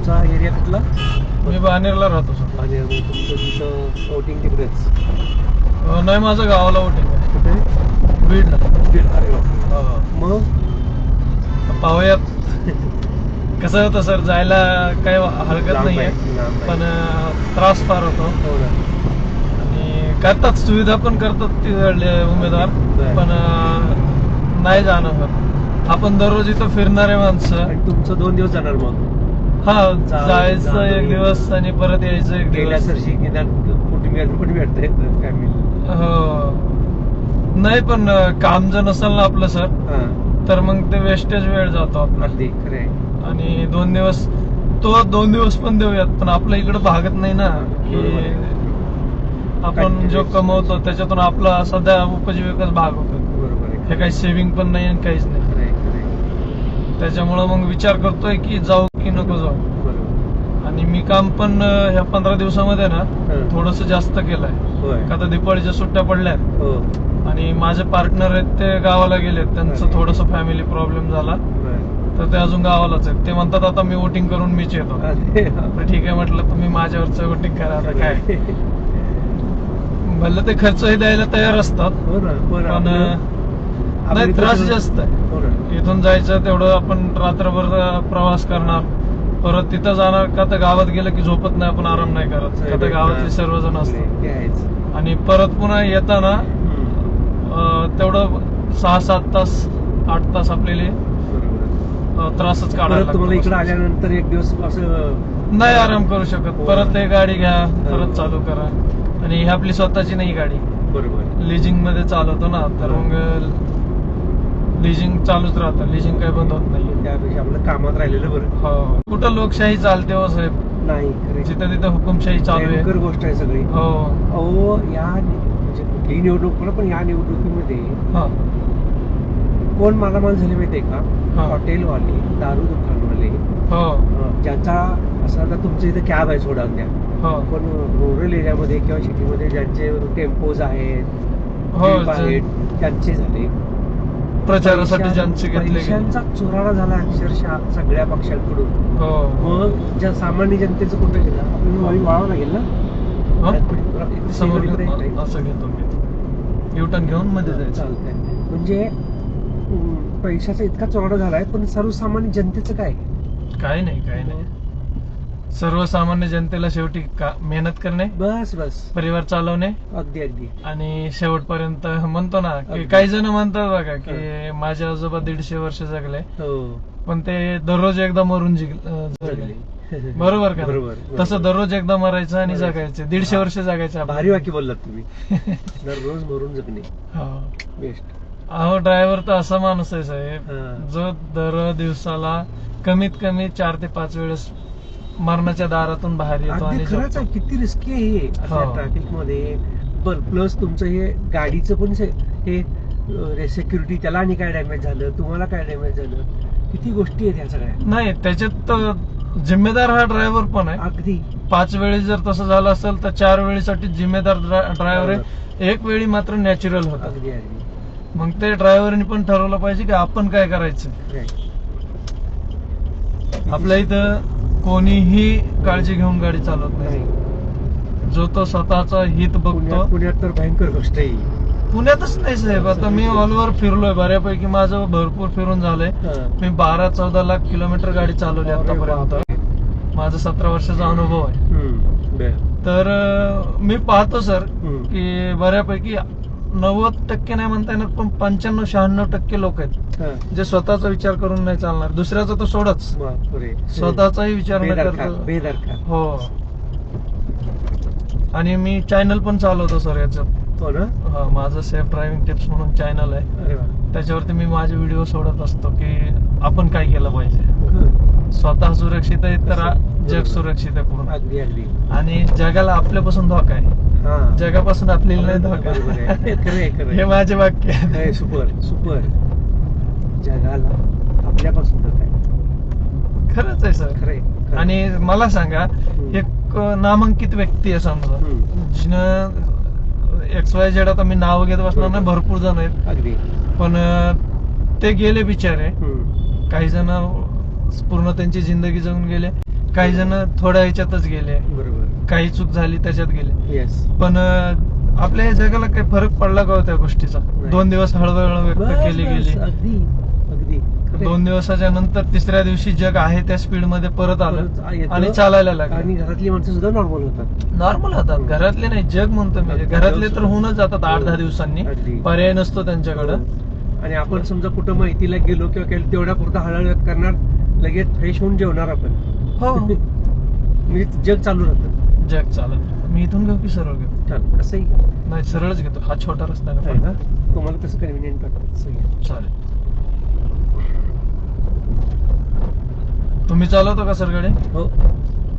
तुमचा एरिया कुठला? मी बानेरला राहतो सर. मग तुमचं तिथं वोटिंग तिकडेच. नाही माझं गावाला वोटिंग आहे. कुठे? बीडला. अरे बापरे. हो. मग? पाहूयात. कसं होतं सर? जायला काही हरकत नाहीये. आहे. पण त्रास फार होतो. हो आणि करतात सुविधा पण करतात तिकडले उमेदवार. पण नाही जाणं होत. आपण दररोज इथं फिरणारे माणसं. तुमचं दोन दिवस जाणार मग? हा जायचं एक. दिवस आणि परत यायचं एक दिवस. वर्षी निदान कुटुंबियांना पण भेटता येतं फॅमिली हो. नाही पण काम जर नसेल ना आपलं सर तर मग ते वेस्टेज वेळ जातो आपला. अगदी खरं आहे आणि दोन दिवस तो दोन दिवस पण देऊयात पण आपल्या इकडे भागत नाही ना. की. आपण जो. कमवतो त्याच्यातून आपला सध्या उपजीविकाच भाग होतो. बरोबर हे काही सेव्हिंग पण नाही आणि काहीच नाही. त्याच्यामुळं मग विचार करतोय की जाऊ की नको जाऊ. आणि मी काम पण ह्या पंधरा दिवसामध्ये ना हं. थोडस जास्त केलंय. का तर दिपाळीच्या सुट्ट्या पडल्या हो. आणि माझे पार्टनर आहेत ते गावाला गेलेत. त्यांचं. थोडस फॅमिली प्रॉब्लेम झाला. तर ते अजून गावालाच आहेत. ते म्हणतात आता मी वोटिंग करून मीच येतो. तर ठीक आहे म्हटलं तुम्ही माझ्यावरचं वोटिंग करा आता काय? भले ते खर्चही द्यायला तयार असतात. हो ना पण नाही त्रास जास्त आहे. हो इथून जायचं तेवढं आपण रात्रभर प्रवास करणार. परत तिथं जाणार का तर गावात गेलं की झोपत नाही आपण आराम नाही करत. का तर गावातले सर्वजण असतात. ते आहेच. आणि परत पुन्हा येताना तेवढं सहा सात तास आठ तास आपल्याला त्रासच काढायला परत इकडे. आल्यानंतर एक दिवस असं नाही आराम करू शकत. हो. परत ते गाडी घ्या परत हो. चालू करा. आणि ही आपली स्वतःची नाही गाडी. बरोबर. लिजिंगमध्ये चालवतो ना तर मग लिजिंग चालूच राहतं. लिजिंग काही बंद होत नाही त्यापेक्षा आपलं कामात राहिलेलं बरं. हो. कुठं लोकशाही चालते हो साहेब? नाही खरं जिथं तिथं हुकुमशाही चालू भयंकर आहे गोष्ट आहे सगळी. हो. अहो या नि- म्हणजे कुठलीही निवडणूक म्हणा, पण या निवडणुकीमध्ये हा. कोण मालामाल झाले माहितीये का? हा. हॉटेलवाले दारू दुकानवाले. हो. अं, ज्यांचा असं आता तुमच्या इथे कॅब आहे सोडा द्या. हो. पण रुरल एरियामध्ये किंवा सिटीमध्ये ज्यांचे टेम्पोज आहेत हो, जीप जे- आहेत त्यांचे झाले. प्रचारासाठी ज्यांचे घेतले. पैशांचा चुराडा झाला अक्षरशः सगळ्या पक्षांकडून. हो. मग ज्या सामान्य जनतेचं कुठं गेलं? आपल्याला वळी वाळावं लागेल ना? हा? समोर असं घेतो मी. युटर्न घेऊन मध्ये जायचं. चालतंय म्हणजे पैशाचा इतका चोरडा झालाय पण सर्वसामान्य जनतेचं काय? काही नाही काही नाही. सर्वसामान्य जनतेला शेवटी का मेहनत करणे बस बस. परिवार चालवणे अगदी अगदी. आणि शेवटपर्यंत म्हणतो ना की अगदी. काही जण म्हणतात बघा की माझे आजोबा दीडशे वर्ष जगले हो. पण ते दररोज एकदा मरून जिग- अं, जगले. बरोबर का? बरोबर तसं दररोज एकदा मरायचं आणि मरायचं. जगायचे. दीडशे वर्ष जगायचे आपण. भारी वाक्य बोललात तुम्ही. दररोज मरून जगणे. हो. बेस्ट. अहो ड्रायव्हर तर असा माणूस आहे साहेब हा. जो दर दिवसाला कमीत कमी चार ते पाच वेळेस मरणाच्या दारातून बाहेर येतो अगदी आणि खरंच आहे. किती रिस्की आहे हे. हो. ट्रॅफिकमध्ये. बर प्लस तुमचं हे गाडीचं पण से- हे सेक्युरिटी त्याला आणि काय डॅमेज झालं तुम्हाला काय डॅमेज झालं? किती गोष्टी आहेत ह्या सगळ्या? नाही त्याच्यात जिम्मेदार हा ड्रायव्हर पण आहे. अगदी. पाच वेळी जर तसं झालं असेल तर चार वेळीसाठी जिम्मेदार ड्रायव्हर आहे. एक वेळी मात्र नॅचरल होता. अगदी अगदी. मग ते ड्रायव्हरनी पण ठरवलं पाहिजे की आपण काय करायचं. आपल्या इथं कोणीही काळजी घेऊन गाडी चालवत नाही जो तो स्वतःचा हित बघतो पुण्यात तर भयंकर गोष्ट आहे. पुण्यातच नाही साहेब आता मी ऑल ओव्हर फिरलोय बऱ्यापैकी माझं भरपूर फिरून झालंय. मी बारा चौदा लाख किलोमीटर गाडी चालवली आतापर्यंत. माझा सतरा वर्षाचा अनुभव आहे. तर मी पाहतो सर. की बऱ्यापैकी नव्वद टक्के नाही म्हणता येणार पण पंच्याण्णव शहाण्णव टक्के लोक आहेत. जे स्वतःचा विचार करून नाही चालणार. दुसऱ्याचा तर सोडच. बापरे. स्वतःचाही विचार न बेदरकार करतो. बेदरकार हो. आणि मी चॅनल पण चालवतो सर याच्यात. हो ना? हा, माझं सेफ ड्रायव्हिंग टिप्स म्हणून चॅनल आहे. अरे वा. त्याच्यावरती मी माझे व्हिडिओ सोडत असतो की आपण काय केलं पाहिजे. हं. स्वतः सुरक्षित आहे तर आ- जग सुरक्षित आहे पूर्ण. अगदी अगदी. आणि जगाला आपल्यापासून धोका आहे. जगापासून आपल्याला नाही धोका. खरं खरं. हे माझे वाक्य सुपर सुपर. जगाला आपल्यापासून काय खरंच आहे सर. खरंय. आणि मला सांगा एक नामांकित व्यक्ती आहे समजा. जिनं एक्स वाय झेड आता मी नाव घेत बसणार नाही भरपूर जण आहेत. अगदी. पण ते गेले बिचारे. काही जण पूर्ण त्यांची जिंदगी जगून गेले. काही जण थोड्या ह्याच्यातच गेले. बरोबर. काही चूक झाली त्याच्यात गेले. येस पण अं, आपल्या या जगाला काही फरक पडला का हो त्या गोष्टीचा? नाही. दोन दिवस हळूहळू व्यक्त केली गेली. अगदी अगदी. खरंय. दोन दिवसाच्या नंतर तिसऱ्या दिवशी जग आहे त्या स्पीडमध्ये परत परत आलं येतं. आणि चालायला आणि लागलं घरातली माणसं सुद्धा नॉर्मल होतात. नॉर्मल होतात. घरातले नाही जग म्हणतो मी. घरातले तर होऊनच जातात आठ दहा दिवसांनी. अगदी. पर्याय नसतो त्यांच्याकडं. आणि आपण समजा कुठं माहितीला गेलो किंवा केलं तेवढ्या पुरता हळहळ करणार लगेच फ्रेश होऊन जेवणार आपण. हो. म्हणजे जग चालू राहतं. जग चालत मी इथून घेऊ की सरळ घेऊ? चाल कसंही नाही सरळच घेतो. हा छोटा रस्ता आहे ना? तुम्हाला कसं कन्व्हिनियंट वाटतं तसं घ्या. चालेल. तुम्ही चालवतो का सर गाडी? हो.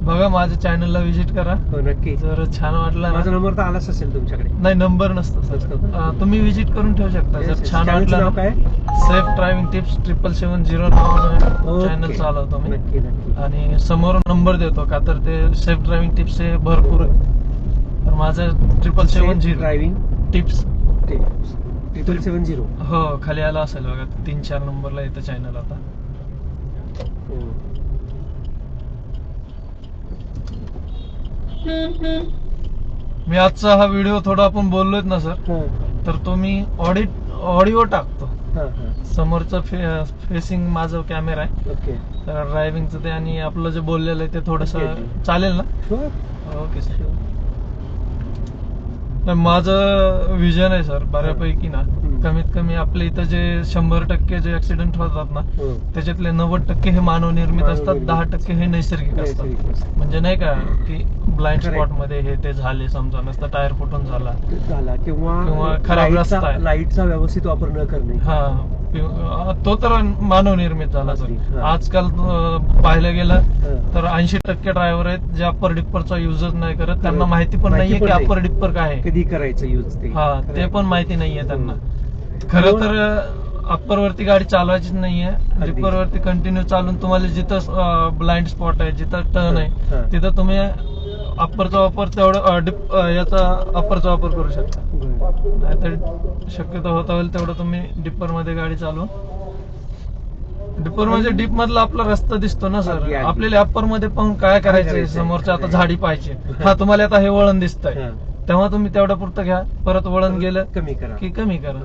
बघा माझ्या चॅनलला व्हिजिट करा. हो नक्की. जर छान वाटलं माझा नंबर तर आलाच असेल तुमच्याकडे. नाही नंबर नसतो सर तुम्ही व्हिजिट करून ठेवू शकता. जर. छान वाटलं काय? Safe driving tips triple seven zero channel. चालवतो मी. नक्की नक्की. आणि समोर नंबर देतो. का तर ते सेफ ड्रायव्हिंग टिप्स हे भरपूर. तर माझं triple seven zero driving tips triple seven zero हो खाली आला असेल बघा. तीन चार नंबरला येतं चॅनल आता. मी आजचा हा व्हिडिओ थोडा आपण बोललोय ना सर. तर तो मी ऑडिट ऑडिओ टाकतो. समोरचं फे, फेसिंग माझं कॅमेरा आहे. ओके. तर ड्रायव्हिंगचं ते आणि आपलं जे बोललेलं आहे ते थोडस. चालेल ना? Sure okay sir. माझं विजन आहे सर बऱ्यापैकी ना. कमीत कमी आपल्या इथं जे शंभर टक्के जे ऍक्सिडेंट होतात ना त्याच्यातले नव्वद टक्के हे मानव निर्मित असतात मानवनिर्मित. दहा टक्के हे नैसर्गिक असतात म्हणजे नाही का की ब्लाइंड. स्पॉटमध्ये हे ते झाले समजा नसतं टायर फुटून झाला झाला किंवा खराब रस्ता लाईटचा व्यवस्थित वापर न करणे हा तो तर मानव निर्मित झाला सर हा. आजकाल अं, पाहायला गेलं हा. तर ऐंशी टक्के ड्रायव्हर आहेत जे अप्पर डिप्परचा युजच नाही करत त्यांना. माहिती पण नाहीये की. अप्पर डिप्पर काय आहे कधी करायचं यूज हा ते. पण माहिती नाहीये त्यांना. खरं तर अप्पर वरती गाडी चालवायचीच नाहीये अगदी. डिप्पर वरती कंटिन्यू चालून तुम्हाला जिथं ब्लाइंड स्पॉट आहे जिथं टर्न. आहे तिथं तुम्ही अप्परचा वापर तेवढं याचा अप्परचा वापर करू शकता. नाहीतर शक्यतो होता होईल तेवढं तुम्ही डिप्परमध्ये गाडी चालवा डिप्पर म्हणजे डीप मधला आपला रस्ता दिसतो ना सर. आपल्याला अप्परमध्ये पण काय करायचंय करायचंय? समोरच्या आता? झाडी पाहिजे हा तुम्हाला आता हे वळण दिसतंय. तेव्हा तुम्ही तेवढं पुरतं घ्या परत वळण गेलं कमी करा की कमी करा.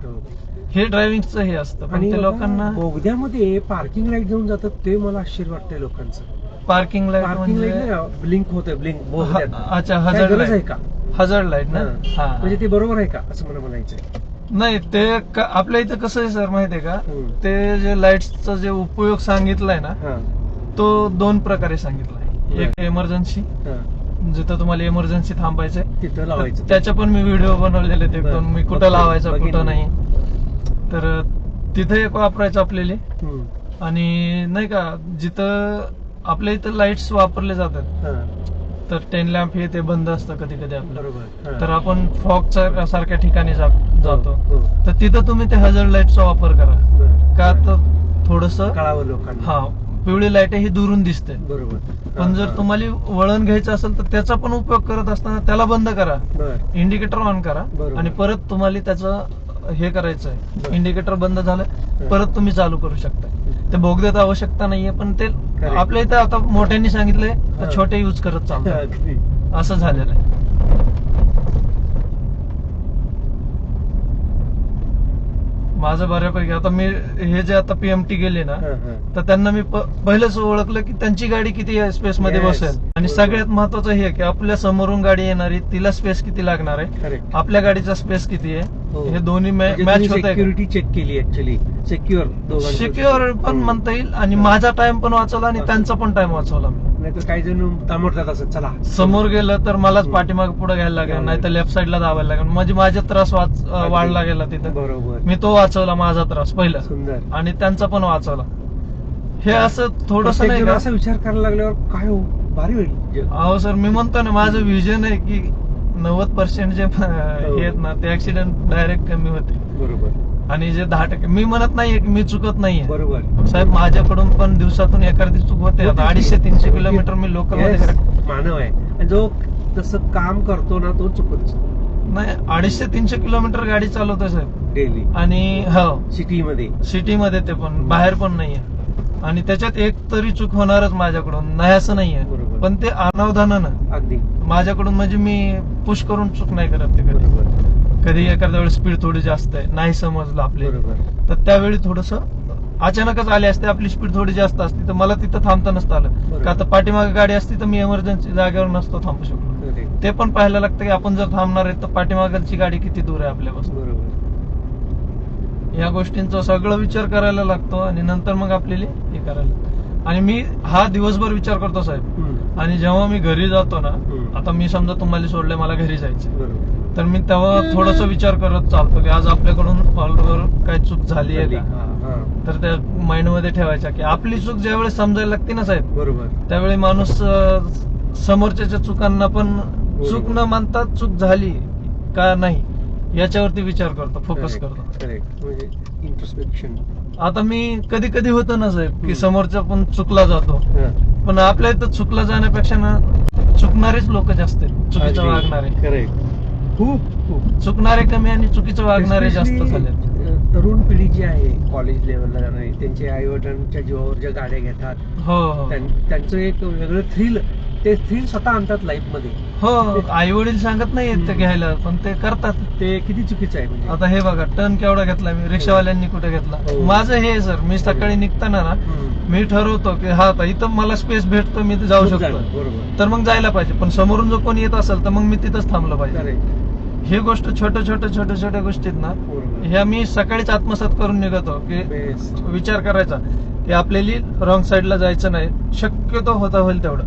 हे ड्रायव्हिंगचं हे असतं पण आणि ते लोकांना बोगद्यामध्ये पार्किंग लाइट घेऊन जातात ते मला आश्चर्य वाटतंय लोकांचं. पार्किंग लाइट पार्किंग लाइट म्हणजे ब्लिंक होतंय ब्लिंक हा- अच्छा काय हजर गरज आहे लाइट का? हजर लाइट ना? हा. हा. म्हणजे ते बरोबर आहे का? असं मला म्हणायचंय. नाही ते क- आपल्या इथं कसं आहे सर माहितीये का? हम्म. ते जे लाईटचा जे उपयोग सांगितलाय ना हा. तो दोन प्रकारे सांगितलाय. एक. इमर्जन्सी हा. जिथं तुम्हाला इमर्जन्सी थांबायचंय. तिथं लावायचं. त्याचे पण मी व्हिडिओ बनवलेले बरं. दोन मी कुठं बघतो, लावायचं बघीन कुठं मी. नाही. तर तिथे एक वापरायचं आपल्याला. आणि नाही का जिथं आपल्या इथं लाईट्स वापरले जातात हा. तर टेन लॅम्प हे ते बंद असतं कधी कधी आपलं हा. तर आपण फॉग सारख्या ठिकाणी जा- जातो हो, हो. तर तिथं तुम्ही ते हजर लाईटचा वापर करा. का तर थोडस हा पिवळी लाइट ही दुरून दिसते बरोबर पण हा, जर हा. तुम्हाला वळण घ्यायचं असेल तर त्याचा पण उपयोग करत असताना त्याला बंद करा. इंडिकेटर ऑन करा. आणि परत तुम्हाला त्याचं हे करायचं आहे. इंडिकेटर बंद झालं परत तुम्ही चालू करू शकता ते बोगद्यात आवश्यकता नाहीये पण ते. आपल्या इथं आता मोठ्यांनी सांगितलंय. तर छोटे युज करत चालतात. असं झालेलं आहे माझं बऱ्यापैकी आता मी हे जे आता पीएमटी गेले ना हा, हा. तर त्यांना मी पहिलेच ओळखलं की त्यांची गाडी किती स्पेस मध्ये. बसेल आणि. सगळ्यात महत्वाचं हे की आपल्या समोरून गाडी येणारी तिला स्पेस किती लागणार आहे. आपल्या गाडीचा स्पेस किती हो. आहे हे दोन्ही मॅच होत आहे सिक्युरिटी चेक केली ऍक्च्युली सिक्युअर सिक्युअर पण. म्हणता येईल आणि माझा टाइम पण वाचवला आणि. त्यांचा पण टाइम वाचवला मी नाहीतर काही जण तामडतात असं चला. समोर गेलं तर मलाच. पाठीमाग पुढे घ्यायला लागेल नाही तर. लेफ्ट साईडला दाबायला लागेल. म्हणजे माझा त्रास. वाढला गेला तिथं. बरोबर. मी तो वाचवला माझा त्रास पहिला. सुंदर. आणि त्यांचा पण वाचवला. हे असं थोडस प्रत्येक नाही जण का असा विचार करायला लागल्यावर काय हो? भारी होईल. अहो सर मी म्हणतो ना माझं विजन आहे की नव्वद पर्सेंट जे हे. आहेत ना ते ऍक्सिडेंट डायरेक्ट कमी होते. बरोबर. आणि जे दहा टक्के मी म्हणत नाहीये की मी चुकत नाहीये. बरोबर. साहेब माझ्याकडून पण दिवसातून एखादी चूक होते. आता अडीचशे तीनशे किलोमीटर मी लोकल मानव आहे. जो तसं काम करतो ना तो चुकत नाही अडीचशे तीनशे किलोमीटर गाडी चालवतोय साहेब. डेली. आणि हो. सिटी मध्ये सिटी मध्ये ते पण बाहेर पण नाहीये. आणि त्याच्यात एक तरी चूक होणारच माझ्याकडून. नाही असं नाहीये. पण ते अनावधानानं. अगदी. माझ्याकडून म्हणजे मी पुश करून चूक नाही करत ते कधी कधी एखाद्या वेळेस स्पीड थोडी जास्त आहे नाही समजलं आपले तर त्यावेळी थोडस अचानकच आले असते आपली स्पीड थोडी जास्त असती तर मला तिथं थांबता नसतं आलं. का आता पाठीमागे गाडी असती तर मी इमर्जन्सी जागेवर नसतो थांबू शकलो Correct. ते पण पाहायला लागतं की आपण जर थांबणार आहे तर पाठीमागची गाडी किती दूर आहे आपल्यापासून या गोष्टींचा सगळं विचार करायला लागतो आणि नंतर मग आपल्याला हे करायला लागतं. आणि मी हा दिवसभर विचार करतो साहेब. आणि जेव्हा मी घरी जातो ना. आता मी समजा तुम्हाला सोडलंय मला घरी जायचं तर मी तेव्हा थोडस विचार करत चालतो की आज आपल्याकडून कॉलवर काय चूक झाली आहे. का हा, हा. तर त्या माइंडमध्ये ठेवायच्या की आपली चूक ज्यावेळेस समजायला लागते ना साहेब बरोबर त्यावेळी माणूस अं, समोरच्याच्या चुकांना पण चूक न मानता चूक झाली का नाही याच्यावरती विचार करतो फोकस. करतो Correct. म्हणजे इंट्रोस्पेक्शन आता मी कधी कधी होतं ना साहेब की. समोरचा पण चुकला जातो पण आपल्या इथं चुकला जाण्यापेक्षा ना चुकणारेच लोक जास्त आहेत. चुकीचं वागणारे. करेक्ट खूप खूप. चुकणारे कमी आणि चुकीचं वागणारे जास्त झाले तरुण पिढी जी आहे कॉलेज लेवलला जाणारी त्यांच्या आई वडिलांच्या जीवावर ज्या गाड्या घेतात हो हो. त्यां- त्यांचं एक वेगळं थ्रिल ते थ्रिल स्वतः आणतात लाईफमध्ये. हो आई वडील सांगत नाही ते हम्म. घ्यायला पण ते करतात. ते किती चुकीचं आहे म्हणजे. आता हे बघा टर्न केवढा घेतला मी रिक्षावाल्यांनी कुठे घेतला? हो. माझं हे सर मी सकाळी निघताना ना. मी ठरवतो की हा आता इथं मला स्पेस भेटतो मी इथं जाऊ शकतो. बरोबर. तर मग जायला पाहिजे पण समोरून जो कोणी येत असेल तर मग मी तिथंच थांबलं पाहिजे. ही गोष्ट छोट्या छोट्या छोट्या छोट्या गोष्टीत ना बरोबर. ह्या मी सकाळीच आत्मसात करून निघतो की विचार करायचा की आपल्याला रॉंग साईडला जायचं नाही शक्यतो होता होईल तेवढं.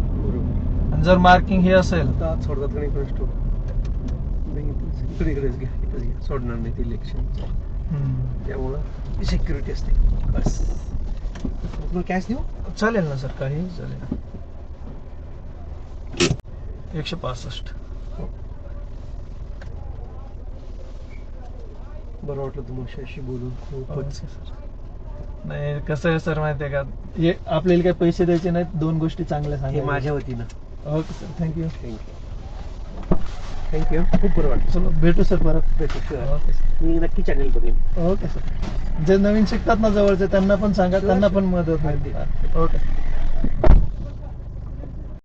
जर मार्किंग हे असेल. आता सोडतात का नाही कोणास ठाऊक. नाही, इथेच- इकडे इकडेच घ्या इथेच घ्या सोडणार नाही ते इलेक्शन हम्म. त्यामुळं सिक्युरिटी असते. बस. कॅश देऊ? चालेल ना सर काही चालेल. एकशे पासष्ट. बरं वाटलं तुम्हाला अशी बोलून. खूपच. नाही कसं आहे सर माहितीये का? हे आपल्याला काही पैसे द्यायचे नाहीत दोन गोष्टी चांगल्या हे सांगा माझ्या वतीनं. Okay sir thank you thank you thank you खूप बरं वाटलं. चलो भेटू सर परत. भेटू. ओके सर मी नक्की चॅनल बघेन. ओके सर जे नवीन शिकतात ना जवळचे त्यांना पण सांगा त्यांना पण मदत मिळते ओके